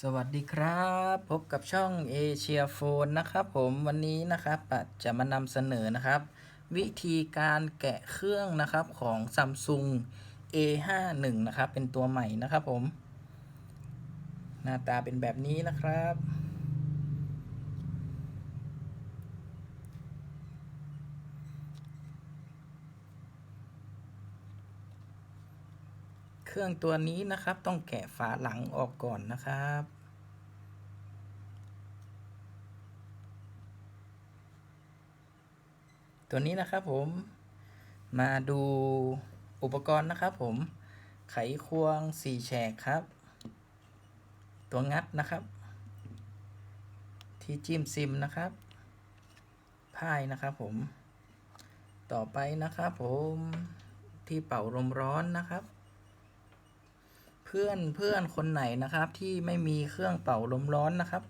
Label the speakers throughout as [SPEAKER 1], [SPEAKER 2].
[SPEAKER 1] สวัสดีครับ พบกับช่องเอเชียโฟนนะครับผมวันนี้นะครับจะมานำเสนอนะครับ วิธีการแกะเครื่องนะครับของ Samsung A51 นะครับ เป็นตัวใหม่นะครับผม หน้าตาเป็นแบบนี้นะครับ เครื่องตัวนี้นะครับ ต้องแกะฝาหลังออกก่อนนะครับ ตัวนี้นะครับผมมาดูอุปกรณ์นะครับผม ไขควงสี่แฉกครับ ตัวงัดนะครับ ที่จิ้มซิมนะครับพายนะครับผม ต่อไปนะครับผมที่เป่าลมร้อนนะครับ พื่อนเพื่อนคนไหนนะครับ ที่ไม่มีเครื่องเป่าลมร้อนนะครับ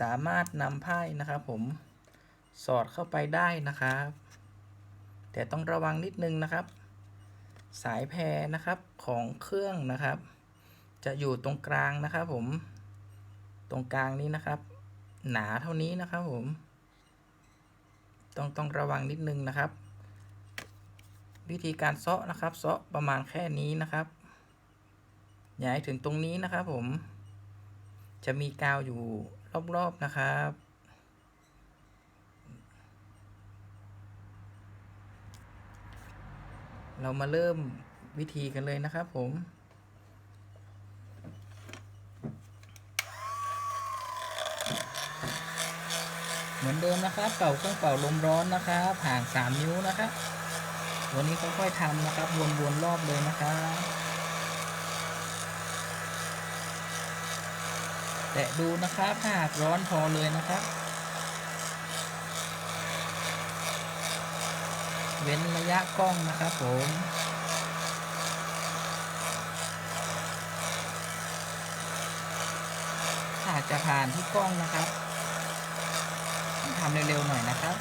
[SPEAKER 1] สามารถนำไพ่นะครับ ผมสอดเข้าไปได้นะครับ แต่ต้องระวังนิดนึงนะครับ สายแพรนะครับของเครื่องนะครับ จะอยู่ตรงกลางนะครับผมตรงกลางนี้นะครับ หนาเท่านี้นะครับผม ต้องต้องระวังนิดนึงนะครับ วิธีการเซาะนะครับเซาะประมาณแค่นี้นะครับ ย่าให้ถึงตรงนี้นะครับผม จะมีกาวอยู่รอบๆนะครับ เรามาเริ่มวิธีกันเลยนะครับผมเหมือนเดิมนะครับเป่าเครื่องเป่าลมร้อนนะครับห่าง 3 นิ้วนะครับวันนี้ค่อยๆทำนะครับวนๆรอบเลยนะครับ แตะดูนะครับถ้าหากร้อนพอเลยนะครับ เว้นระยะกล้องนะครับผมถ้าจะผ่านที่กล้องนะครับทำเร็วๆหน่อยนะครับ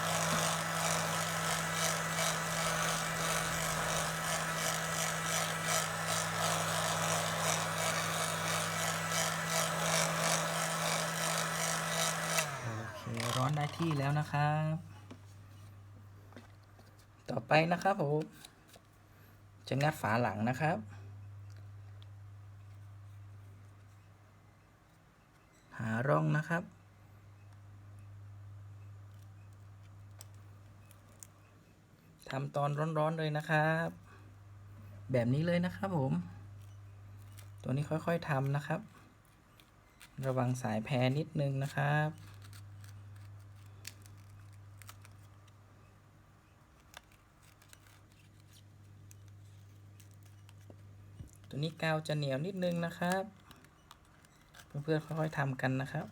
[SPEAKER 1] โอเค ร้อน ได้ที่แล้วนะครับ ต่อไปนะครับผม จะงัดฝาหลังนะครับ หาร่องนะครับทำตอนร้อนๆเลยนะครับ แบบนี้เลยนะครับผม ตัวนี้ค่อยๆทำนะครับ ระวังสายแพรนิดนึงนะครับ ตัวนี้กาวจะเหนียวนิดนึงนะครับ เพื่อนๆค่อยๆทำกันนะครับ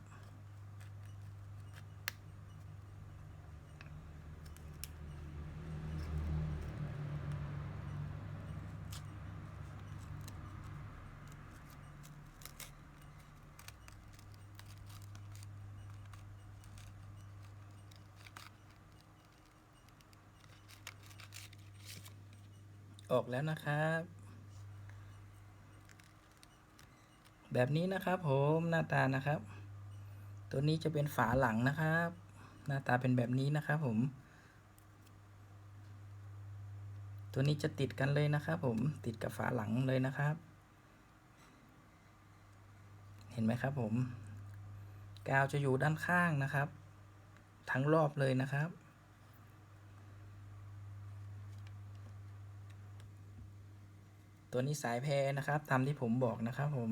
[SPEAKER 1] ออกแล้วนะครับ แบบนี้นะครับผมหน้าตานะครับ ตัวนี้จะเป็นฝาหลังนะครับ หน้าตาเป็นแบบนี้นะครับผม ตัวนี้จะติดกันเลยนะครับผมติดกับฝาหลังเลยนะครับ เห็นไหมครับผม กาวจะอยู่ด้านข้างนะครับ ทั้งรอบเลยนะครับตัวนี้สายแพรนะครับ ตามที่ผมบอกนะครับผม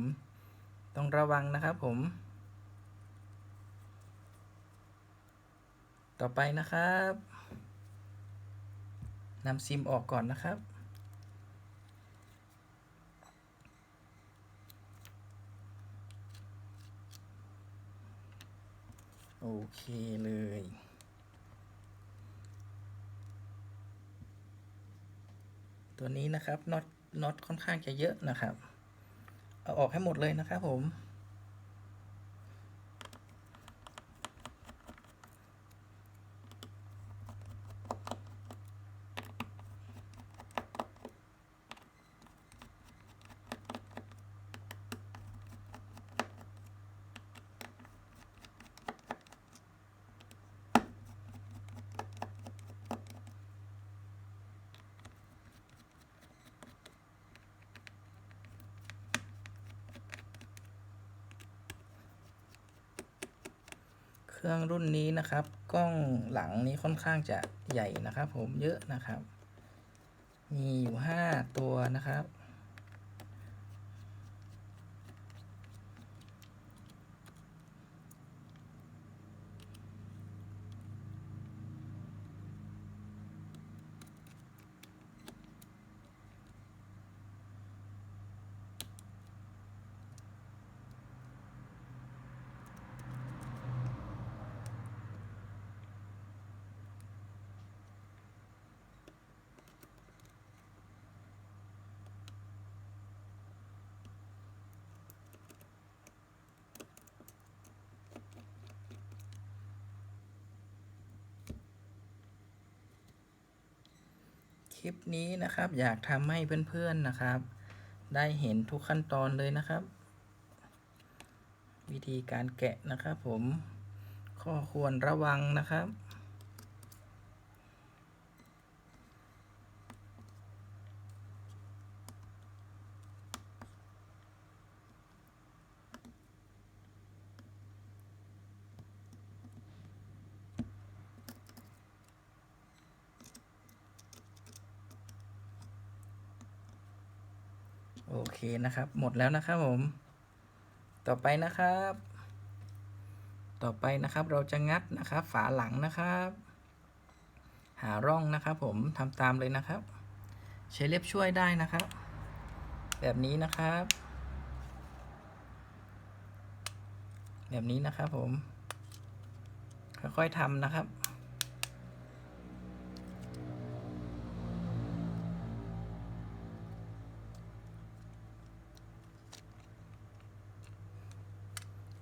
[SPEAKER 1] ต้องระวังนะครับผม ต่อไปนะครับนำซิมออกก่อนนะครับ โอเคเลยตัวนี้นะครับน็อตน็อตค่อนข้างจะเยอะนะครับ เอาออกให้หมดเลยนะครับผม เครื่องรุ่นนี้นะครับ กล้องหลังนี้ค่อนข้างจะใหญ่นะครับ ผมเยอะนะครับ มีอยู่ห้าตัวนะครับ คลิปนี้นะครับ อยากทำให้เพื่อนๆนะครับ ได้เห็นทุกขั้นตอนเลยนะครับ วิธีการแกะนะครับ ผมข้อควรระวังนะครับ โอเคนะครับ หมดแล้วนะครับผม ต่อไปนะครับ ต่อไปนะครับเราจะงัดนะครับ ฝาหลังนะครับ หาร่องนะครับ ผมทำตามเลยนะครับ ใช้เล็บช่วยได้นะครับ แบบนี้นะครับ แบบนี้นะครับผม ค่อยๆทำนะครับ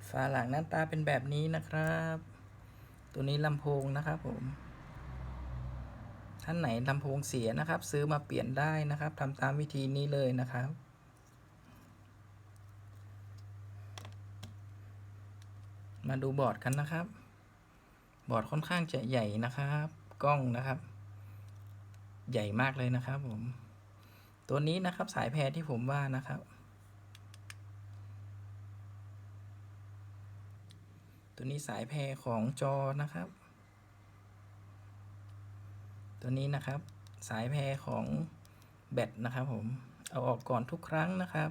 [SPEAKER 1] ฝาหลังหน้าตาเป็นแบบนี้นะครับ ตัวนี้ลำโพงนะครับผม ท่านไหนลำโพงเสียนะครับ ซื้อมาเปลี่ยนได้นะครับทำตามวิธีนี้เลยนะครับมาดูบอร์ดกันนะครับ บอร์ดค่อนข้างจะใหญ่นะครับ กล้องนะครับ ใหญ่มากเลยนะครับผม ตัวนี้นะครับสายแพรที่ผมว่านะครับ ตัวนี้สายแพรของจอนะครับ ตัวนี้นะครับสายแพรของแบตนะครับผมเอาออกก่อนทุกครั้งนะครับ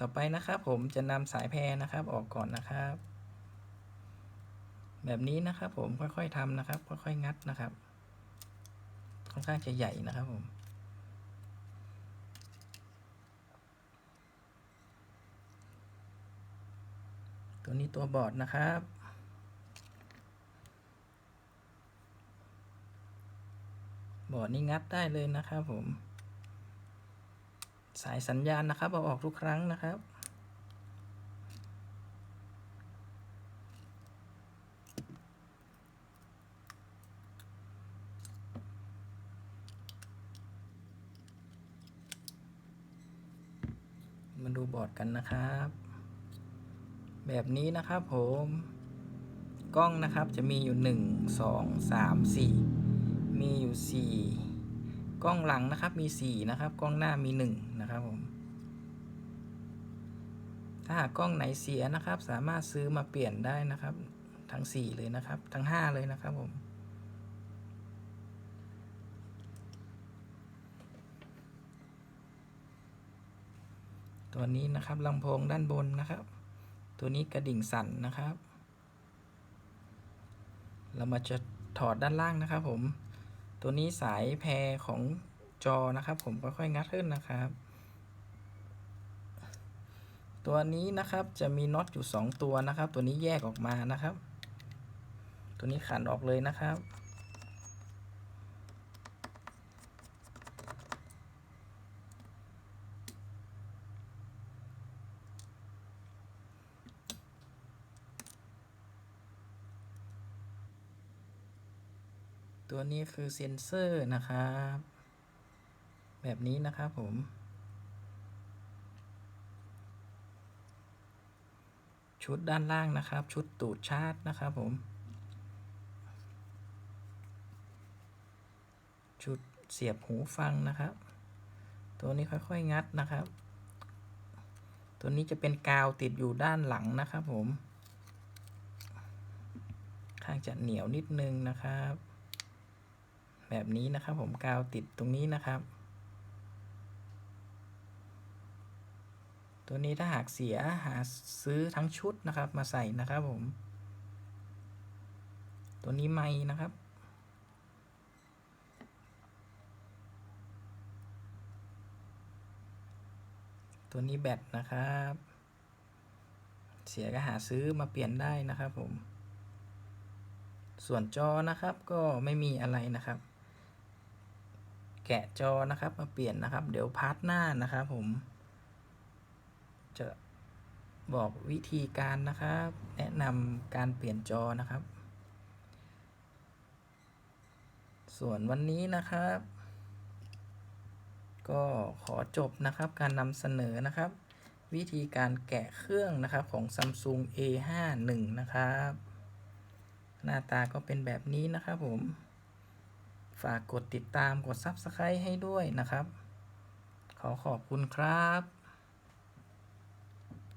[SPEAKER 1] ต่อไปนะครับผมจะนำสายแพรนะครับออกก่อนนะครับ แบบนี้นะครับผมค่อยๆทำนะครับ ค่อยๆงัดนะครับ ค่อนข้างจะใหญ่นะครับผม ตัวนี้ตัวบอร์ดนะครับ บอร์ดนี่งัดได้เลยนะครับผม สายสัญญาณนะครับเอาออกทุกครั้งนะครับมาดูบอร์ดกันนะครับ แบบนี้นะครับผมกล้องนะครับจะมีอยู่ 1 2 3 4 มีอยู่ 4 กล้องหลังนะครับมี 4 นะครับ กล้องหน้ามี 1 นะครับผมถ้าหากกล้องไหนเสียนะครับ สามารถซื้อมาเปลี่ยนได้นะครับ ทั้ง 4 เลยนะครับ ทั้ง 5 เลยนะครับผมตัวนี้นะครับลำโพงด้านบนนะครับ ตัวนี้กระดิ่งสั่นนะครับ เรามาจะถอดด้านล่างนะครับ ผม ตัวนี้สายแพรของจอนะครับ ผมค่อยๆงัดขึ้นนะครับ ตัวนี้นะครับจะมีน็อตอยู่ 2 ตัวนะครับ ตัวนี้แยกออกมานะครับ ตัวนี้ขันออกเลยนะครับ ตัวนี้คือเซ็นเซอร์นะครับ แบบนี้นะครับผม ชุดด้านล่างนะครับ ชุดตูดชาร์จนะครับผม ชุดเสียบหูฟังนะครับ ตัวนี้ค่อยๆงัดนะครับ ตัวนี้จะเป็นกาวติดอยู่ด้านหลังนะครับผม ข้างจะเหนียวนิดนึงนะครับ แบบนี้นะครับ ผมกาวติดตรงนี้นะครับ ตัวนี้ถ้าหากเสียหาซื้อทั้งชุดนะครับ มาใส่นะครับผม ตัวนี้ไม่นะครับตัวนี้แบตนะครับ เสียก็หาซื้อมาเปลี่ยนได้นะครับผม ส่วนจอนะครับก็ไม่มีอะไรนะครับ แกะจอนะครับมาเปลี่ยนนะครับ เดี๋ยวพาร์ทหน้านะครับผม จะบอกวิธีการนะครับ แนะนำการเปลี่ยนจอนะครับ ส่วนวันนี้นะครับ ก็ขอจบนะครับการนำเสนอนะครับ วิธีการแกะเครื่องนะครับของ Samsung A51 นะครับ หน้าตาก็เป็นแบบนี้นะครับผม ฝากกดติดตามกด Subscribe ให้ด้วยนะครับ ขอขอบคุณครับ